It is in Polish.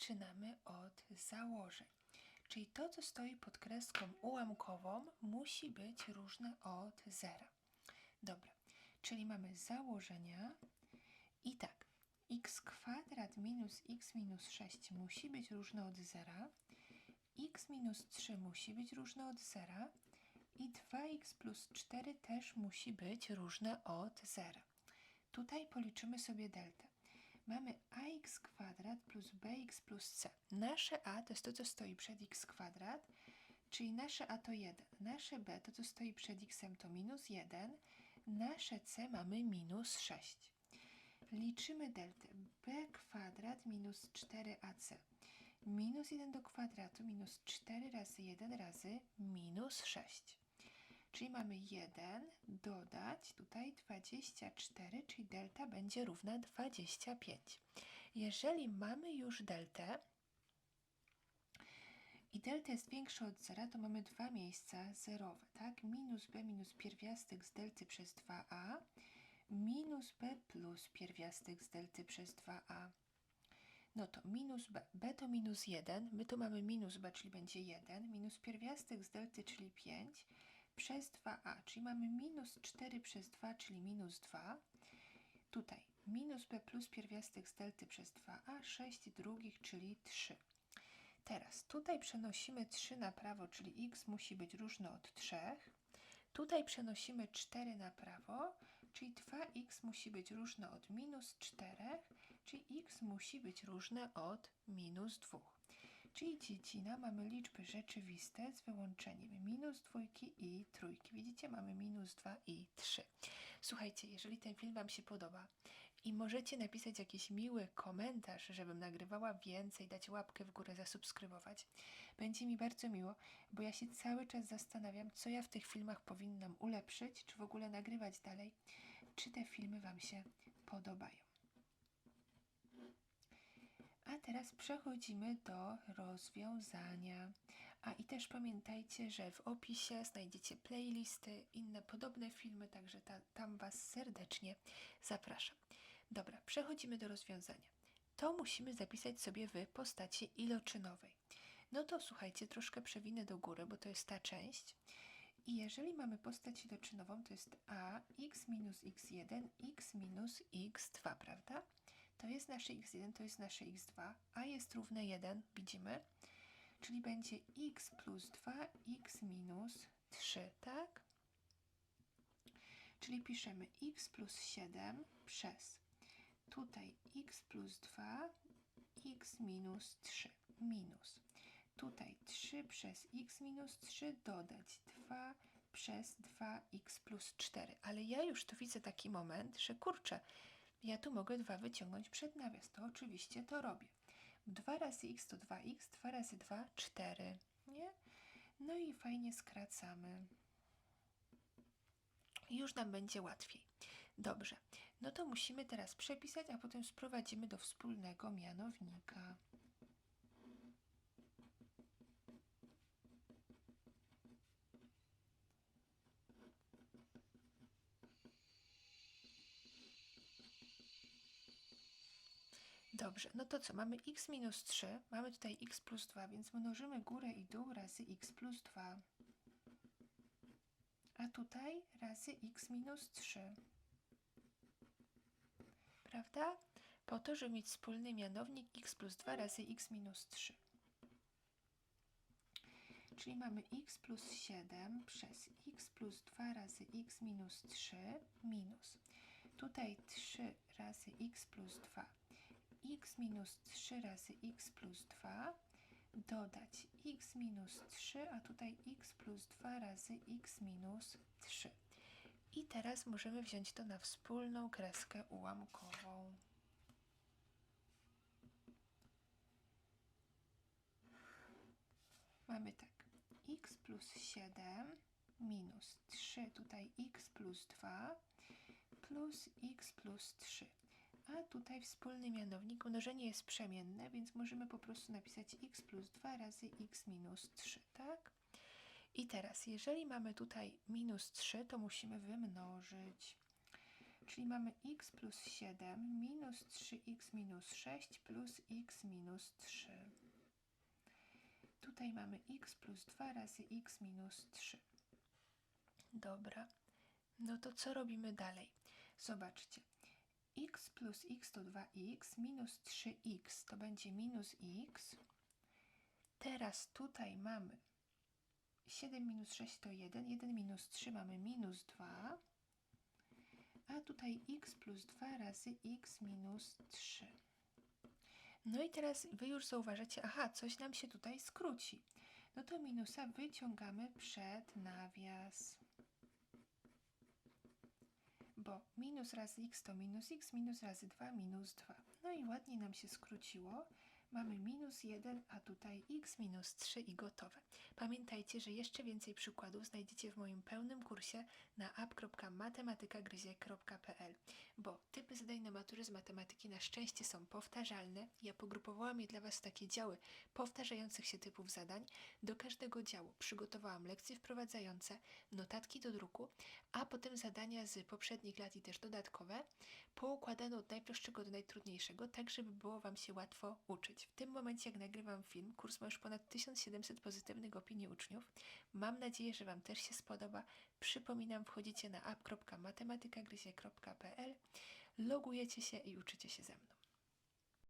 zaczynamy od założeń. Czyli to, co stoi pod kreską ułamkową, musi być różne od zera. Dobra, czyli mamy założenia i tak, x kwadrat minus x minus 6 musi być różne od zera, x minus 3 musi być różne od zera i 2x plus 4 też musi być różne od zera. Tutaj policzymy sobie deltę. Mamy ax kwadrat plus bx plus c. Nasze a to jest to, co stoi przed x kwadrat, czyli nasze a to 1. Nasze b to, co stoi przed x to minus 1. Nasze c mamy minus 6. Liczymy deltę b kwadrat minus 4ac. Minus 1 do kwadratu minus 4 razy 1 razy minus 6. Czyli mamy 1 dodać tutaj 24, czyli delta będzie równa 25. Jeżeli mamy już deltę i delta jest większa od zera, to mamy dwa miejsca zerowe, tak? Minus b minus pierwiastek z delty przez 2a minus b plus pierwiastek z delty przez 2a. No to minus b. b to minus 1. My tu mamy minus b, czyli będzie 1. Minus pierwiastek z delty, czyli 5. Przez 2a, czyli mamy minus 4 przez 2, czyli minus 2. Tutaj minus b plus pierwiastek z delty przez 2a, 6 drugich, czyli 3. Teraz tutaj przenosimy 3 na prawo, czyli x musi być różne od 3. Tutaj przenosimy 4 na prawo, czyli 2x musi być różne od minus 4, czyli x musi być różne od minus 2. Czyli dziedzina mamy liczby rzeczywiste z wyłączeniem minus dwójki i trójki. Widzicie, mamy minus 2 i 3. Słuchajcie, jeżeli ten film Wam się podoba i możecie napisać jakiś miły komentarz, żebym nagrywała więcej, dać łapkę w górę, zasubskrybować, będzie mi bardzo miło, bo ja się cały czas zastanawiam, co ja w tych filmach powinnam ulepszyć, czy w ogóle nagrywać dalej, czy te filmy Wam się podobają. Teraz przechodzimy do rozwiązania. A i też pamiętajcie, że w opisie znajdziecie playlisty, inne podobne filmy, także ta, tam Was serdecznie zapraszam. Dobra, przechodzimy do rozwiązania. To musimy zapisać sobie w postaci iloczynowej. No to słuchajcie, troszkę przewinę do góry, bo to jest ta część. I jeżeli mamy postać iloczynową, to jest a x minus x1, x minus x2, prawda? To jest nasze x1, to jest nasze x2, a jest równe 1, widzimy? Czyli będzie x plus 2, x minus 3, tak? Czyli piszemy x plus 7 przez tutaj x plus 2, x minus 3, minus tutaj 3 przez x minus 3 dodać 2 przez 2x plus 4. Ale ja już tu widzę taki moment, że kurczę, ja tu mogę 2 wyciągnąć przed nawias. To oczywiście to robię. 2 razy x to 2x, 2 razy 2 4. Nie? No i fajnie skracamy. Już nam będzie łatwiej. Dobrze, no to musimy teraz przepisać, a potem sprowadzimy do wspólnego mianownika. Dobrze, no to co? Mamy x minus 3, mamy tutaj x plus 2, więc mnożymy górę i dół razy x plus 2. A tutaj razy x minus 3. Prawda? Po to, żeby mieć wspólny mianownik x plus 2 razy x minus 3. Czyli mamy x plus 7 przez x plus 2 razy x minus 3 minus. Tutaj 3 razy x plus 2 x minus 3 razy x plus 2 dodać x minus 3, a tutaj x plus 2 razy x minus 3. I teraz możemy wziąć to na wspólną kreskę ułamkową. Mamy tak, x plus 7 minus 3, tutaj x plus 2 plus x plus 3. A tutaj wspólny mianownik, mnożenie jest przemienne, więc możemy po prostu napisać x plus 2 razy x minus 3, tak? I teraz, jeżeli mamy tutaj minus 3, to musimy wymnożyć. czyli mamy x plus 7 minus 3x minus 6 plus x minus 3. Tutaj mamy x plus 2 razy x minus 3. Dobra, no to co robimy dalej? Zobaczcie, x plus x to 2x, minus 3x to będzie minus x. Teraz tutaj mamy 7 minus 6 to 1, 1 minus 3 mamy minus 2, a tutaj x plus 2 razy x minus 3. No i teraz Wy już zauważacie, aha, coś nam się tutaj skróci. No to minusa wyciągamy przed nawias. Bo minus razy x to minus x, minus razy 2 minus 2. No i ładnie nam się skróciło. Mamy minus 1, a tutaj x minus 3 i gotowe. Pamiętajcie, że jeszcze więcej przykładów znajdziecie w moim pełnym kursie na app.matematykagryzie.pl bo typy zadań na maturze z matematyki na szczęście są powtarzalne. Ja pogrupowałam je dla Was w takie działy powtarzających się typów zadań. Do każdego działu przygotowałam lekcje wprowadzające, notatki do druku, a potem zadania z poprzednich lat i też dodatkowe, poukładane od najprostszego do najtrudniejszego, tak żeby było Wam się łatwo uczyć. W tym momencie, jak nagrywam film, kurs ma już ponad 1700 pozytywnych opinii uczniów. Mam nadzieję, że Wam też się spodoba. Przypominam, wchodzicie na app.matematykagryzie.pl, logujecie się i uczycie się ze mną.